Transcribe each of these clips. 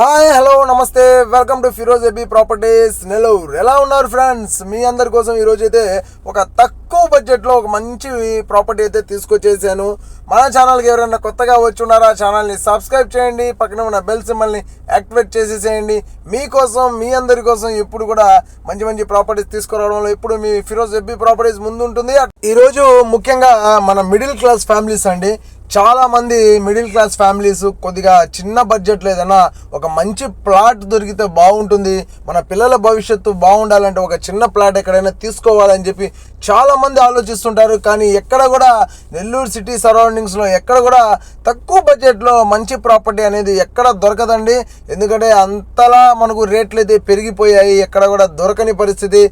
Hi hello namaste. Welcome to Firoz AB properties Nellore ఎలా ఉన్నారు friends మీ అందరి కోసం ఈరోజు అయితే ఒక తక్కువ బడ్జెట్లో ఒక మంచి ప్రాపర్టీ అయితే తీసుకొచ్చేసాను. మన ఛానల్కి ఎవరైనా కొత్తగా వచ్చి ఉన్నారో ఆ ఛానల్ని సబ్స్క్రైబ్ చేయండి. పక్కన ఉన్న బెల్ సింబల్ని యాక్టివేట్ చేసేసేయండి. మీకోసం మీ అందరి కోసం ఎప్పుడు కూడా మంచి మంచి ప్రాపర్టీస్ తీసుకురావడంలో ఇప్పుడు మీ ఫిరోజ్ ఎబ్బీ ప్రాపర్టీస్ ముందు ఉంటుంది ఈరోజు ముఖ్యంగా మన మిడిల్ క్లాస్ ఫ్యామిలీస్ అండి. చాలామంది మిడిల్ క్లాస్ ఫ్యామిలీస్ కొద్దిగా చిన్న బడ్జెట్లో ఏదైనా ఒక మంచి ప్లాట్ దొరికితే బాగుంటుంది మన పిల్లల భవిష్యత్తు బాగుండాలంటే ఒక చిన్న ప్లాట్ ఎక్కడైనా తీసుకోవాలని చెప్పి చాలామంది ఆలోచిస్తుంటారు. కానీ ఎక్కడ కూడా నెల్లూరు సిటీ సరౌండింగ్స్లో ఎక్కడ కూడా తక్కువ బడ్జెట్లో మంచి ప్రాపర్టీ అనేది ఎక్కడ దొరకదండి. ఎందుకంటే అంతలా మనకు రేట్లు అయితే పెరిగిపోయాయి ఎక్కడ కూడా దొరకని పరిస్థితి.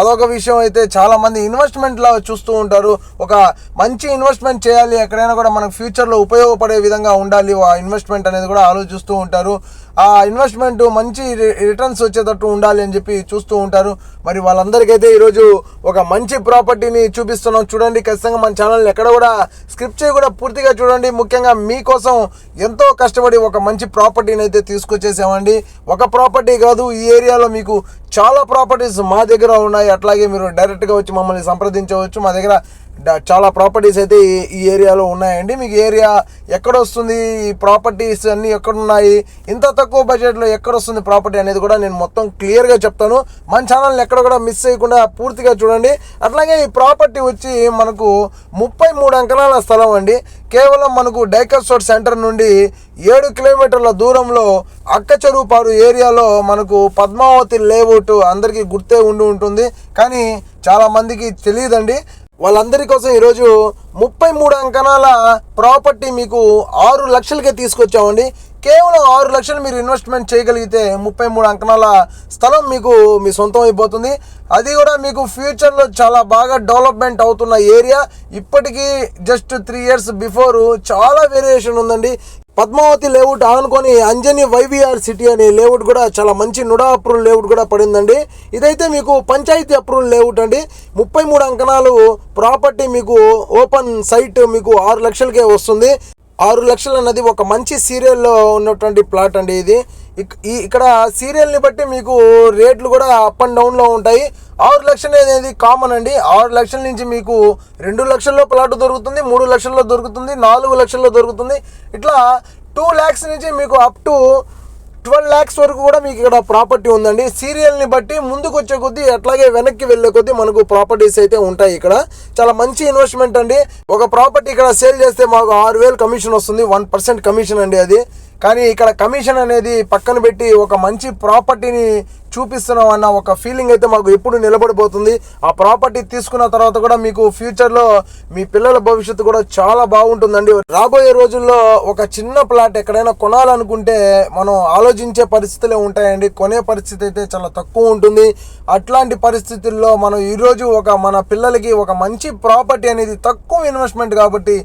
అదొక విషయం అయితే చాలా మంది చూస్తూ ఉంటారు. ఒక మంచి ఇన్వెస్ట్మెంట్ చేయాలి ఎక్కడైనా కూడా మనకు ఫ్యూచర్లో ఉపయోగపడే విధంగా ఉండాలి. ఆ ఇన్వెస్ట్మెంట్ అనేది కూడా ఆలోచిస్తూ ఉంటారు. ఆ ఇన్వెస్ట్మెంట్ మంచి రిటర్న్స్ వచ్చేటట్టు ఉండాలి అని చెప్పి చూస్తూ ఉంటారు. మరి వాళ్ళందరికైతే ఈరోజు ఒక మంచి ప్రాపర్టీని చూపిస్తున్నాం. చూడండి ఖచ్చితంగా మన ఛానల్ ఎక్కడ కూడా స్క్రిప్ట్ కూడా పూర్తిగా చూడండి. ముఖ్యంగా మీకోసం ఎంతో కష్టపడి ఒక మంచి ప్రాపర్టీని అయితే తీసుకొచ్చేసామండి. ఒక ప్రాపర్టీ కాదు ఈ ఏరియాలో మీకు చాలా ప్రాపర్టీస్ మా దగ్గర ఉన్నాయి. అట్లాగే మీరు డైరెక్ట్గా వచ్చి మమ్మల్ని సంప్రదించవచ్చు. మా దగ్గర చాలా ప్రాపర్టీస్ అయితే ఈ- ఏరియాలో ఉన్నాయండి. మీకు ఏరియా ఎక్కడ వస్తుంది ఈ ప్రాపర్టీస్ అన్నీ ఎక్కడ ఉన్నాయి ఇంత తక్కువ బడ్జెట్లో ఎక్కడ వస్తుంది ప్రాపర్టీ అనేది కూడా నేను మొత్తం క్లియర్గా చెప్తాను. మన ఛానల్ని ఎక్కడ కూడా మిస్ చేయకుండా పూర్తిగా చూడండి. అట్లాగే ఈ ప్రాపర్టీ వచ్చి మనకు ముప్పై మూడు అంకణాల స్థలం అండి. కేవలం మనకు డైకస్టోర్ సెంటర్ నుండి ఏడు కిలోమీటర్ల దూరంలో అక్కచెరువుపాడు ఏరియాలో మనకు పద్మావతి లేఅవుట్ అందరికీ గుర్తే ఉండి ఉంటుంది. కానీ చాలా మందికి తెలియదండి. వాళ్ళందరి కోసం ఈరోజు ముప్పై మూడు అంకణాల ప్రాపర్టీ మీకు ఆరు లక్షలకే తీసుకొచ్చామండి. కేవలం ఆరు లక్షలు మీరు ఇన్వెస్ట్మెంట్ చేయగలిగితే ముప్పై మూడు అంకణాల స్థలం మీకు మీ సొంతం అయిపోతుంది. అది కూడా మీకు ఫ్యూచర్లో చాలా బాగా డెవలప్మెంట్ అవుతున్న ఏరియా. ఇప్పటికీ జస్ట్ త్రీ ఇయర్స్ బిఫోర్ చాలా వేరియేషన్ ఉందండి. పద్మావతి లేఅవుట్ ఆనుకొని అంజని వైవిఆర్ సిటీ అనే లేఅవుట్ కూడా చాలా మంచి నుడా అప్రూవల్ లేఅవుట్ కూడా పడిందండి. ఇదైతే మీకు పంచాయతీ అప్రూవల్ లేఅవుట్ అండి. ముప్పై మూడు అంకణాలు ప్రాపర్టీ మీకు ఓపెన్ సైట్ మీకు ఆరు లక్షలకే వస్తుంది. ఆరు లక్షలు అన్నది ఒక మంచి సీరియల్లో ఉన్నటువంటి ప్లాట్ అండి ఇది. ఈ ఇక్కడ సీరియల్ని బట్టి మీకు రేట్లు కూడా అప్ అండ్ డౌన్లో ఉంటాయి. ఆరు లక్షలు అనేది కామన్ అండి. ఆరు లక్షల నుంచి మీకు రెండు లక్షల్లో ప్లాట్ దొరుకుతుంది మూడు లక్షల్లో దొరుకుతుంది నాలుగు లక్షల్లో దొరుకుతుంది. ఇట్లా టూ ల్యాక్స్ నుంచి మీకు అప్ టు ట్వెల్వ్ ల్యాక్స్ వరకు కూడా మీకు ఇక్కడ ప్రాపర్టీ ఉందండి. సీరియల్ని బట్టి ముందుకు వచ్చే కొద్దీ అట్లాగే వెనక్కి వెళ్ళే కొద్దీ మనకు ప్రాపర్టీస్ అయితే ఉంటాయి ఇక్కడ. చాలా మంచి ఇన్వెస్ట్మెంట్ అండి. ఒక ప్రాపర్టీ ఇక్కడ సేల్ చేస్తే మాకు ఆరు వేలు కమిషన్ వస్తుంది. వన్ పర్సెంట్ కమిషన్ అండి అది. కానీ ఇక్కడ కమిషన్ అనేది పక్కన పెట్టి ఒక మంచి ప్రాపర్టీని చూపిస్తున్నాం అన్న ఒక ఫీలింగ్ అయితే మాకు ఎప్పుడు నిలబడిపోతుంది. ఆ ప్రాపర్టీ తీసుకున్న తర్వాత కూడా మీకు ఫ్యూచర్లో మీ పిల్లల భవిష్యత్తు కూడా చాలా బాగుంటుందండి. రాబోయే రోజుల్లో ఒక చిన్న ప్లాట్ ఎక్కడైనా కొనాలనుకుంటే మనం ఆలోచించే పరిస్థితులే ఉంటాయండి. కొనే పరిస్థితి అయితే చాలా తక్కువ ఉంటుంది. అట్లాంటి పరిస్థితుల్లో మనం ఈరోజు ఒక మన పిల్లలకి ఒక మంచి ప్రాపర్టీ అనేది తక్కువ ఇన్వెస్ట్మెంట్ కాబట్టి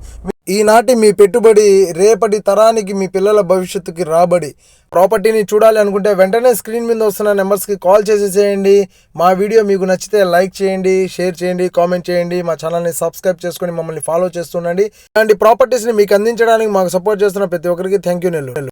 ఈనాటి మీ పెట్టుబడి రేపటి తరానికి మీ పిల్లల భవిష్యత్తుకి రాబడి. ప్రాపర్టీని చూడాలి అనుకుంటే వెంటనే స్క్రీన్ మీద వస్తున్న నెంబర్స్కి కాల్ చేసేసేయండి మా వీడియో మీకు నచ్చితే లైక్ చేయండి షేర్ చేయండి కామెంట్ చేయండి. మా ఛానల్ని సబ్స్క్రైబ్ చేసుకొని మమ్మల్ని ఫాలో చేస్తుండండి. ఇలాంటి ప్రాపర్టీస్ని మీకు అందించడానికి మాకు సపోర్ట్ చేస్తున్న ప్రతి ఒక్కరికి థ్యాంక్ యూ నెల్లు